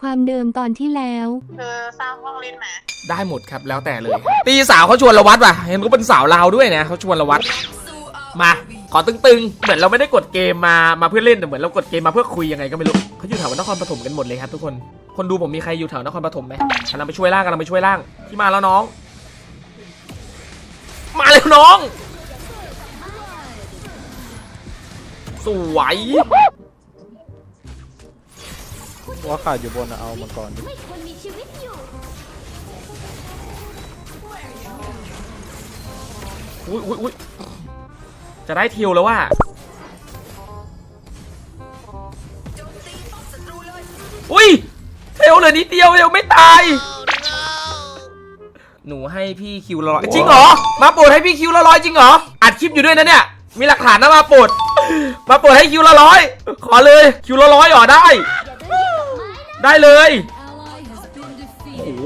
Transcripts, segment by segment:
ความเดิมตอนที่แล้ว เธอสร้างห้องเล่นไหมได้หมดครับแล้วแต่เลยตีสาวเขาชวนละวัดว่ะเห็นเขาเป็นสาวลาวด้วยนะเขาชวนละวัด มาขอตึงๆ เหมือนเราไม่ได้กดเกมมามาเพื่อเล่นแต่เหมือนเรากดเกมมาเพื่อคุยยังไงก็ไม่รู้เขาอยู่แถวนครปฐมกันหมดเลยครับทุกคนคนดูผมมีใครอยู่แถวนครปฐมไหมกำลังไปช่วยล่างกำลังไปช่วยล่างที่มาแล้วน้อง มาแล้วน้อง สวย ว่าขาดอยู่บนอะเอามังกรดิอุ้ยอุ้ยอุ้ยจะได้ทิวแล้วว่าอุ้ยเทวเหลือนิดเดียวเดียวไม่ตาย หนูให้พี่คิวละร้อยจริงเหรอ มาโปรดให้พี่คิวละร้อยจริงเหรอ อัดคลิปอยู่ด้วยนะเนี่ย มีหลักฐานนะมาโปรดมาโปรดให้คิวละร้อย ขอเลย คิวละร้อยเหรอได้ ได้เลยโอ้โห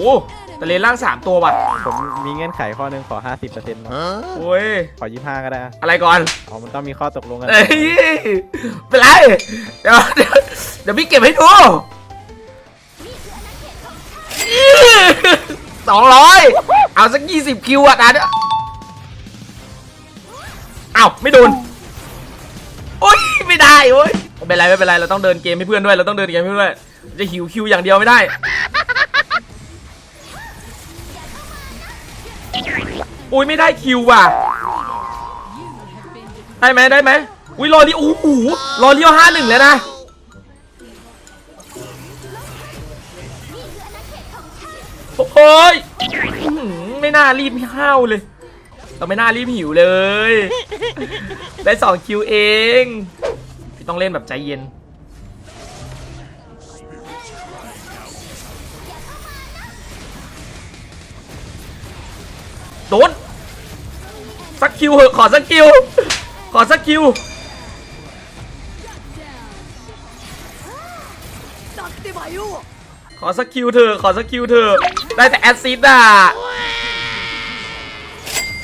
แต่เลนล่างสามตัวว่ะผมมีเงื่อนไขข้อหนึ่งขอ 50%นะโอ้ยขอ 25 ก็ได้อะอะไรก่อนอ๋อมันต้องมีข้อตกลงกันเอ้ยเป็นไรเดี๋ยวเดี๋ยวเดี๋ยวพี่เก็บให้ดูสองร้อยเอาสักยี่สิบคิวอะตาเนี่ยเอ้าไม่โดนโอ๊ยไม่ได้โอ๊ยไม่เป็นไรไม่เป็นไรเราต้องเดินเกมให้เพื่อนด้วยเราต้องเดินเกมให้เพื่อนด้วย จะหิวคิวอย่างเดียวไม่ได้ อุ้ยไม่ได้คิวว่ะ ได้ไหมได้ไหมอุ้ยรอเลี้ยวโอ้โหรอเลี้ยวห้าหนึ่งแล้วนะโอ้ยไม่น่ารีบห้าวเลย เราไม่น่ารีบหิวเลย ได้สองคิวเอง พี่ต้องเล่นแบบใจเย็น โดนสักคิวเหอะขอสักคิว ขอสักคิว ขอสักคิวเถอะขอสักคิวเถอะได้แต่แอซซิดอะ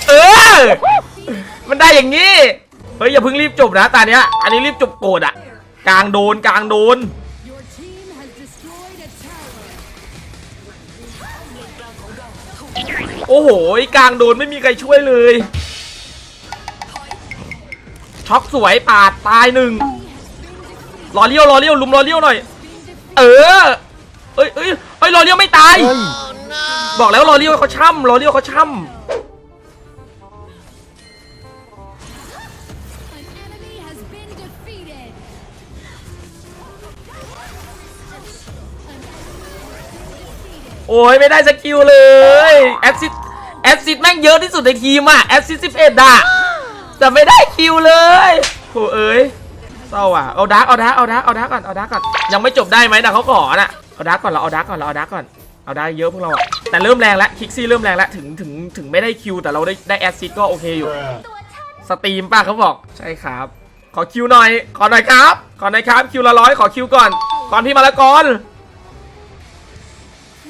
เออ มันได้อย่างนี้ เฮ้ย อย่าเพิ่งรีบจบนะตาเนี้ย อันนี้รีบจบโกรธอะ กลางโดนกลางโดน Your team has destroyed a tower. โอ้โหกลางโดนไม่มีใครช่วยเลย ช็อกสวยปาดตายหนึ่งรอเลี้ยวรอเลี้ยวลุมรอเลี้ยวหน่อย เออ เอ้ยเอ้ยเอ้ยรอเลี้ยวไม่ตายเฮ้ยบอกแล้วรอเลี้ยวเขาช่ำรอเลี้ยวเขาช่ An enemy has been defeated. ำโอ้ยไม่ได้สกิลเลย แอ ดซิดแอซิดแม่งเยอะที่สุดในทีมอะแอดซิดสิบเอ็ดอะแต่ไม่ได้คิวเลยโถเอ้ยเศร้าอะเอาดาร์กเอาดาร์กเอาดาร์กเอาดาร์กก่อนเอาดาร์กก่อนยังไม่จบได้ไหมนะเขาขอน่ะเอาดาร์กก่อนเราเอาดาร์กก่อนเราเอาดาร์กก่อนเอาดาร์กเยอะพวกเราอะแต่เริ่มแรงแล้วคิกซี่เริ่มแรงแล้วถึงถึงถึงไม่ได้คิวแต่เราได้ได้แอดซิดก็โอเคอยู่สตรีมป้าเขาบอกใช่ครับ ขอคิวหน่อย ขอหน่อยครับ ขอหน่อยครับ คิวละร้อยขอคิวก่อนก่อนพี่มาละก่อน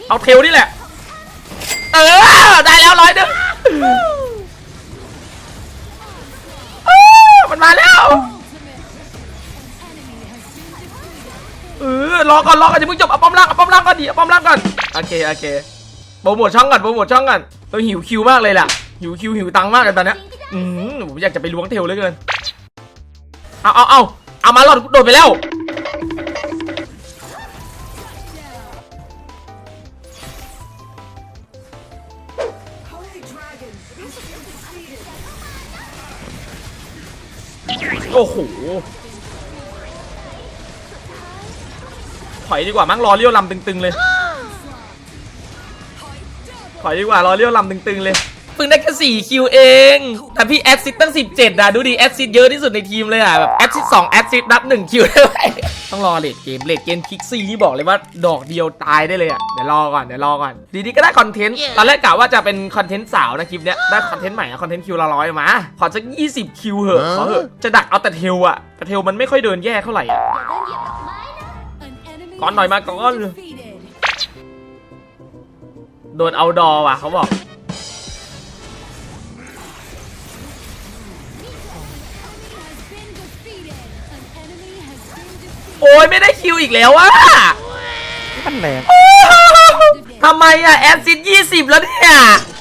เอาเทลนี่แหละ เออ ได้แล้วร้อยหนึงมันมาแล้ว เออ รอก่อนรอก่อนอย่าเพิ่งจบเอาป้อมล่างเอาป้อมล่างก่อนดิเอาป้อมล่างก่อน โอเค โอเค โปรโมทช่องก่อน โปรโมทช่องก่อนเราหิวคิวมากเลยล่ะ หิวคิวหิวตังค์มากเลยตอนเนี้ยอืมผมอยากจะไปล้วงเทลเลยเกิน เอาเอาเอาเอามาหลอดโดดไปแล้ว โอ้โหถอยดีกว่ามั้งรอเลี้ยวลำตึงๆเลยถอยดีกว่ารอเลี้ยวลำตึงๆเลย เพิ่งได้แค่สี่คิวเอง แต่พี่แอดซิตตั้ง 17นะดูดิแอดซิตเยอะที่สุดในทีมเลยอะแบบแอดซิตสองแอดซิตนับหนึ่งคิวได้ไหมต้องรอเลดเกมเลดเกมคิกซี่นี่บอกเลยว่าดอกเดียวตายได้เลยอะเดี๋ยวรอก่อนเดี๋ยวรอก่อนดีๆก็ได้คอนเทนต์ตอนแรกกะว่าจะเป็นคอนเทนต์สาวนะคลิปเนี้ยได้คอนเทนต์ใหม่อะคอนเทนต์คิวละร้อยมาขอสัก20 คิวเหอะขอเหอะจะดักเอาแต่เทลอะแต่เทลมันไม่ค่อยเดินแย่เท่าไหร่อะ An enemy ก่อนหน่อยมาก่อน has been defeated. โดนเอาดอว่ะเขาบอก ยไม่ได้คิวอีกแล้วอะมันแรงทำไมอะแอดซิดยี่สิบแล้วเนี่ย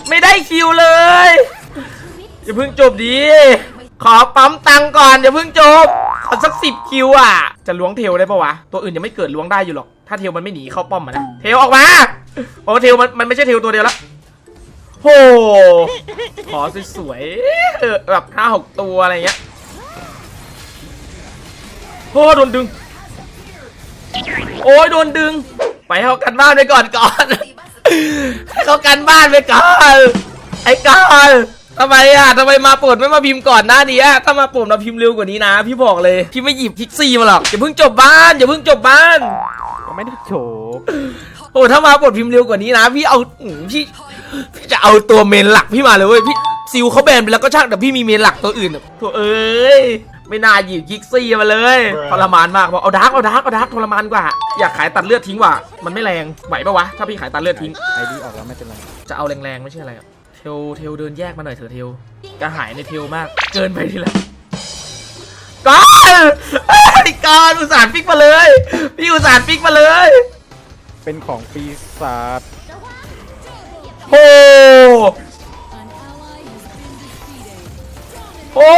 ไม่ได้คิวเลย อย่าเพิ่งจบดี ขอปั๊มตังค์ก่อนอย่าเพิ่งจบ ขอสักสิบคิวอะจะล้วงเทลได้ปะวะ ตัวอื่นยังไม่เกิดล้วงได้อยู่หรอก ถ้าเทลมันไม่หนีเข้าป้อมมานะ เทลออกมา โอ้เทลมันมันไม่ใช่เทลตัวเดียวละโห ขอสวยๆเออแบบห้าหกตัวอะไรเงี้ยโอ้โดนดึง โอ้ยโดนดึง ไปให้เขากันบ้านไปก่อนก่อนให้เขากันบ้านไปก่อนไอ้ก่อนทำไมอะทำไมมาโปรดไม่มาพิมพ์ก่อนหน้านี้อะถ้ามาโปรดมาพิมพ์เร็วกว่านี้นะ พี่บอกเลยพี่ไม่หยิบพิกซี่มาหรอกอย่าเพิ่งจบบ้านอย่าเพิ่งจบบ้านก็ไม่ได้โฉบโอ้ถ้ามาโปรดพิมพ์เร็วกว่านี้นะ พี่เอาอืมพี่พี่จะเอาตัวเมนหลักพี่มาเลยเว้ยพี่ซิลเขาแบนไปแล้วก็ช่างแต่พี่มีเมนหลักตัวอื่นอะโถเอ้ย ไม่น่าหยิบกิกซี่มาเลยทรมานมากบอกเอาดาร์กเอาดาร์กเอาดาร์กทรมานกว่า อยากขายตัดเลือดทิ้งว่ะมันไม่แรงไหวปะวะถ้าพี่ขายตัดเลือดทิ้งไอดีออกแล้วไม่เป็นไรจะเอาแรงๆไม่ใช่อะไรอะเทลเทลเดินแยกมาหน่อยเถอะเทลกระหายในเทลมากเกินไปทีละก้อนไอ้ก้อนอุตส่าห์ฟิกมาเลย พี่อุตส่าห์ฟิกมาเลย เป็นของปีศาจโอ้ An ally has been defeated. โอ้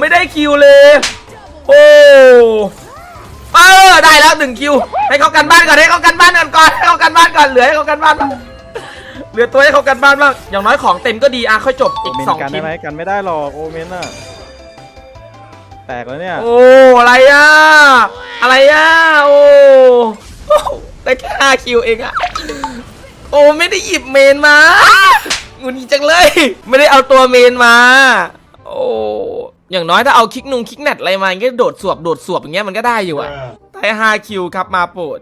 ไม่ได้คิวเลย โอ้เออได้แล้วหนึ่งคิว ให้เขากันบ้านก่อนให้เขากันบ้านก่อนก่อนให้เขากันบ้านก่อนเหลือให้เขากันบ้านบ้างเหลือตัวให้เขากันบ้านบ้างอย่างน้อยของเต็มก็ดีอะค่อยจบอีกโอเมนสองกันคิได้วไหมกันไม่ได้หรอกโอเมนอะแตกแล้วเนี่ยโอ้อะไรอะอะไรอะโอ้โอ้ได้แค่ห้าคิวเองอะโอ้ไม่ได้หยิบเมนมาหงุนงิดจังเลย ไม่ได้เอาตัวเมนมาโอ้อย่างน้อยถ้าเอาคิกนุงคิกแนทอะไรมาอย่างเงี้ยโดดสวบโดดสวบอย่างเงี้ยมันก็ได้อยู่อะได้ห้าคิวครับมาโปรด